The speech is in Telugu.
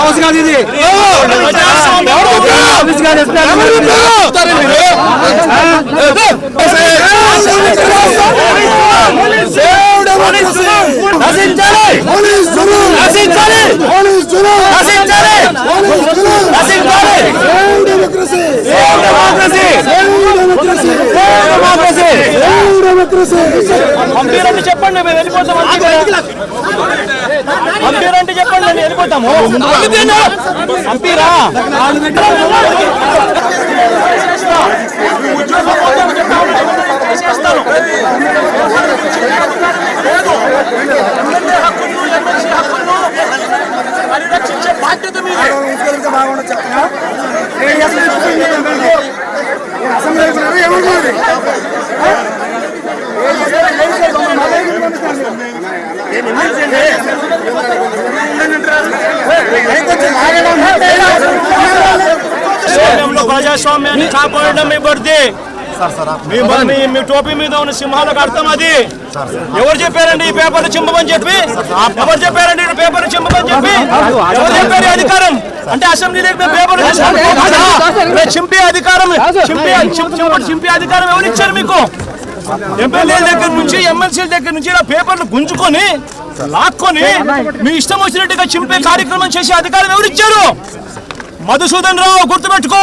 హౌస్ కాదు ఇది ఆఫీస్ కాదు పంపిరండి చెప్పండి మేము వెళ్ళిపోతాం. పంపిరండి చెప్పండి మేము వెళ్ళిపోతాము. పంపిరా? పరిరక్షించే బాధ్యత మీదే. ప్రజాస్వామ్యంలో ప్రజాస్వామ్యాన్ని కాపాడడం మీ బర్ది మీ టోపీ మీద ఉన్న సింహాలకు అర్థం అది. ఎవరు చెప్పారండి ఈ పేపర్లు చింపమని చెప్పి? ఎవరు చెప్పారండి పేపర్లు చింపమని చెప్పి? ఎవరు చెప్పారు అధికారం? అంటే అసెంబ్లీ పేపర్ చింపే అధికారం చింపే అధికారం ఎవరు ఇచ్చారు మీకు? ఎమ్మెల్యేల దగ్గర నుంచి ఎమ్మెల్సీల దగ్గర నుంచి ఇలా పేపర్లు గుంజుకొని లాక్కొని మీ ఇష్టం వచ్చినట్టుగా చింపే కార్యక్రమం చేసే అధికారం ఎవరు ఇచ్చారు మధుసూదన్ రావు గుర్తుపెట్టుకో.